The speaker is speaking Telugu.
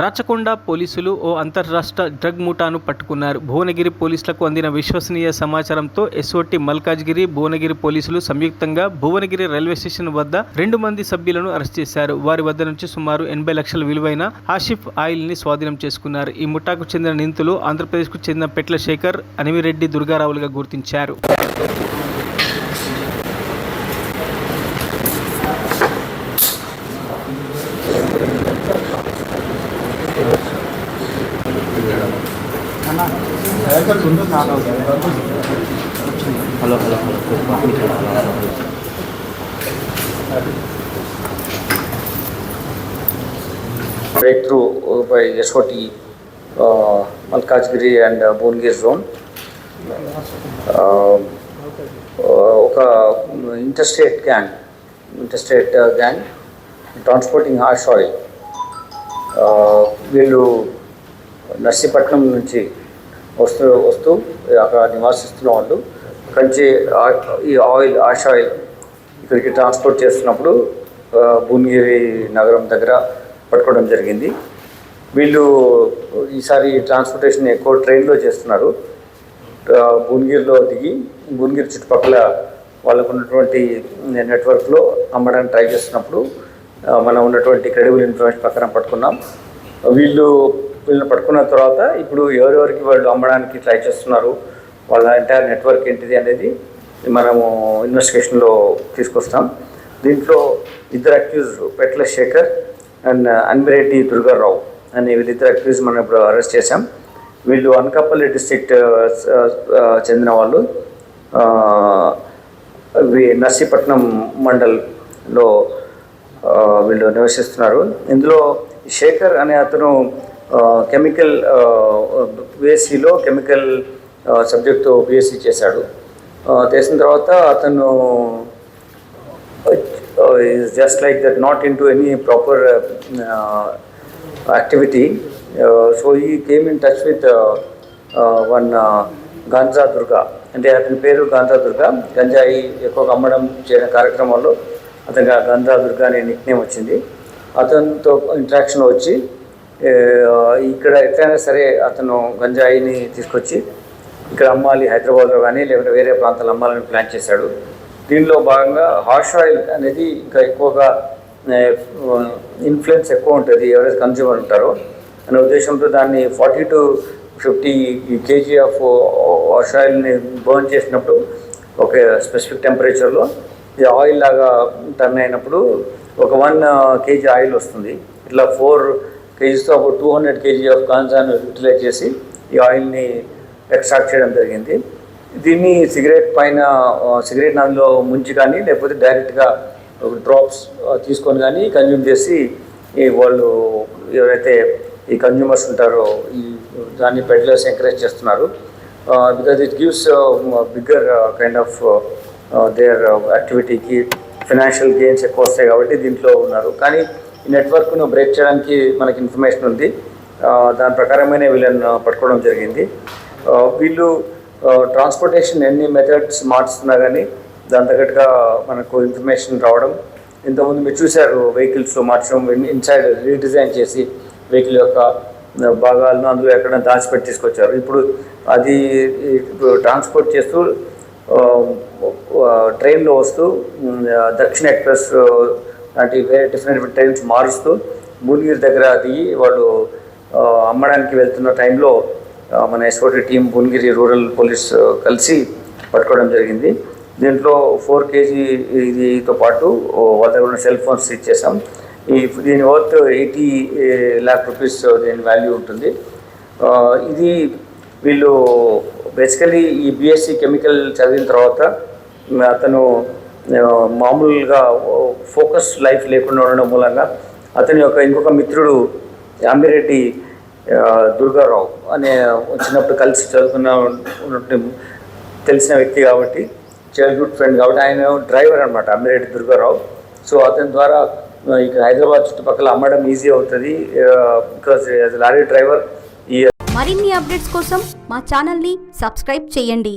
రాచకొండ పోలీసులు ఓ అంతర్రాష్ట్ర డ్రగ్ ముఠాను పట్టుకున్నారు. భువనగిరి పోలీసులకు అందిన విశ్వసనీయ సమాచారంతో ఎస్ఓటి మల్కాజ్గిరి భువనగిరి పోలీసులు సంయుక్తంగా భువనగిరి రైల్వే స్టేషన్ వద్ద రెండు మంది సభ్యులను అరెస్ట్ చేశారు. వారి వద్ద నుంచి సుమారు ఎనభై లక్షల విలువైన ఆషిఫ్ ఆయిల్ని స్వాధీనం చేసుకున్నారు. ఈ ముఠాకు చెందిన నిందితులు ఆంధ్రప్రదేశ్కు చెందిన పెట్ల శేఖర్ అనిమిరెడ్డి దుర్గారావులుగా గుర్తించారు. Hello hello hello breakthrough by SOT uh, Malkajgiri and uh, Bongir zone. Uh, ఒక interstate gang interstate gang transporting hash oil వీళ్ళు నర్సీపట్నం నుంచి వస్తూ వస్తూ అక్కడ నివాసిస్తున్న వాళ్ళు కంచి ఈ ఆయిల్ ఆష్ ఆయిల్ ఇక్కడికి ట్రాన్స్పోర్ట్ చేస్తున్నప్పుడు భువనగిరి నగరం దగ్గర పట్టుకోవడం జరిగింది. వీళ్ళు ఈసారి ట్రాన్స్పోర్టేషన్ ఎక్కువ ట్రైన్లో చేస్తున్నారు. భువనగిరిలో దిగి భువనగిరి చుట్టుపక్కల వాళ్ళకు ఉన్నటువంటి నెట్వర్క్లో అమ్మడానికి ట్రై చేస్తున్నప్పుడు మనం ఉన్నటువంటి క్రెడిబుల్ ఇన్ఫర్మేషన్ ప్రకారం పట్టుకున్నాం. వీళ్ళు వీళ్ళని పట్టుకున్న తర్వాత ఇప్పుడు ఎవరెవరికి వాళ్ళు అమ్మడానికి ట్రై చేస్తున్నారు వాళ్ళ ఎంటైర్ నెట్వర్క్ ఏంటిది అనేది మనము ఇన్వెస్టిగేషన్లో తీసుకొస్తాం. దీంట్లో ఇద్దరు అక్యూజ్ పెట్ల శేఖర్ అండ్ అన్మిరెడ్డి దుర్గారావు అనే వీళ్ళిద్దరు అక్యూజ్ మనం ఇప్పుడు అరెస్ట్ చేశాం. వీళ్ళు అనకాపల్లి డిస్ట్రిక్ట్ చెందిన వాళ్ళు నర్సీపట్నం మండల్లో వీళ్ళు నివసిస్తున్నారు. ఇందులో శేఖర్ అనే అతను కెమికల్ బీఎస్సీలో కెమికల్ సబ్జెక్టు బీఎస్సీ చేశాడు. చేసిన తర్వాత అతను just like that not not into any proper uh, uh, activity. Uh, so he came in touch Ganja Durga అంటే అతని పేరు గాంజా దుర్గా గంజాయి ఎక్కువగా అమ్మడం చేయడం కార్యక్రమంలో అతనికి ఆ గాంజా దుర్గా అనే నిక్నేమ్ వచ్చింది. అతనితో ఇంట్రాక్షన్ వచ్చి ఇక్కడ ఎట్లయినా సరే అతను గంజాయిని తీసుకొచ్చి ఇక్కడ అమ్మాలి హైదరాబాద్లో కానీ లేకుంటే వేరే ప్రాంతాలు అమ్మాలని ప్లాన్ చేశాడు. దీనిలో భాగంగా హార్ష్ ఆయిల్ అనేది ఇంకా ఎక్కువగా ఇన్ఫ్లుయెన్స్ ఎక్కువ ఉంటుంది ఎవరైతే కన్జ్యూమర్ ఉంటారో. అనే ఉద్దేశంతో దాన్ని forty to fifty KG of hash ఆయిల్ని బర్న్ చేసినప్పుడు ఒక స్పెసిఫిక్ టెంపరేచర్లో ఈ ఆయిల్ లాగా టర్న్ అయినప్పుడు ఒక వన్ కేజీ ఆయిల్ వస్తుంది. ఇట్లా ఫోర్ కేజీస్తో ఒక టూ హండ్రెడ్ కేజీ ఆఫ్ గాంజాను యూటిలైజ్ చేసి ఈ ఆయిల్ని ఎక్స్ట్రాక్ట్ చేయడం జరిగింది. దీన్ని సిగరెట్ పైన సిగరెట్ నదిలో ముంచి కానీ లేకపోతే డైరెక్ట్గా డ్రాప్స్ తీసుకొని కానీ కన్జ్యూమ్ చేసి ఈ వాళ్ళు ఎవరైతే ఈ కన్జ్యూమర్స్ ఉంటారో ఈ దాన్ని పెడ్లర్స్ ఎంకరేజ్ చేస్తున్నారు. Because it gives bigger kind of their యాక్టివిటీకి financial gains ఎక్కువ వస్తాయి కాబట్టి దీంట్లో ఉన్నారు. కానీ నెట్వర్క్ను బ్రేక్ చేయడానికి మనకి ఇన్ఫర్మేషన్ ఉంది. దాని ప్రకారమైన వీళ్ళని పట్టుకోవడం జరిగింది. వీళ్ళు ట్రాన్స్పోర్టేషన్ ఎన్ని మెథడ్స్ మార్చుతున్నా కానీ దాని తగ్గట్టుగా మనకు ఇన్ఫర్మేషన్ రావడం. ఇంతకుముందు మీరు చూశారు వెహికల్స్ మార్చడం ఇన్సైడ్ రీడిజైన్ చేసి వెహికల్ యొక్క భాగాలను అందులో ఎక్కడ దాచిపెట్టి తీసుకొచ్చారు. ఇప్పుడు అది ఇప్పుడు ట్రాన్స్పోర్ట్ చేస్తూ ట్రైన్లో వస్తూ దక్షిణ ఎక్స్ప్రెస్ అంటే వేరే డిఫరెంట్ డిఫరెంట్ ట్రైన్స్ మారుస్తూ భువనగిరి దగ్గర దిగి వాళ్ళు అమ్మడానికి వెళ్తున్న టైంలో మన SOT team Bhuvanagiri rural police కలిసి పట్టుకోవడం జరిగింది. దీంట్లో ఫోర్ కేజీ ఇదితో పాటు వాళ్ళ దగ్గర ఉన్న సెల్ ఫోన్స్ ఇచ్చేసాం ఈ దీని వర్త్ ఎయిటీ ల్యాక్ రూపీస్ దీని వాల్యూ ఉంటుంది. ఇది వీళ్ళు బేసికలీ ఈ బీఎస్సీ కెమికల్ చదివిన తర్వాత అతను మామూలుగా ఫోకస్ లైఫ్ లేకుండా ఉండడం మూలంగా అతని యొక్క ఇంకొక మిత్రుడు అంబిరెడ్డి దుర్గారావు అనే చిన్నప్పుడు కలిసి చదువుకున్న తెలిసిన వ్యక్తి కాబట్టి చైల్డ్హుడ్ ఫ్రెండ్ కాబట్టి ఆయన డ్రైవర్ అనమాట అమ్మిరెడ్డి దుర్గారావు. సో అతని ద్వారా ఇక్కడ హైదరాబాద్ చుట్టుపక్కల అమ్మడం ఈజీ అవుతుంది బికాస్ లారీ డ్రైవర్ ఈ మరిన్ని అప్డేట్స్ కోసం మా ఛానల్ని సబ్స్క్రైబ్ చేయండి.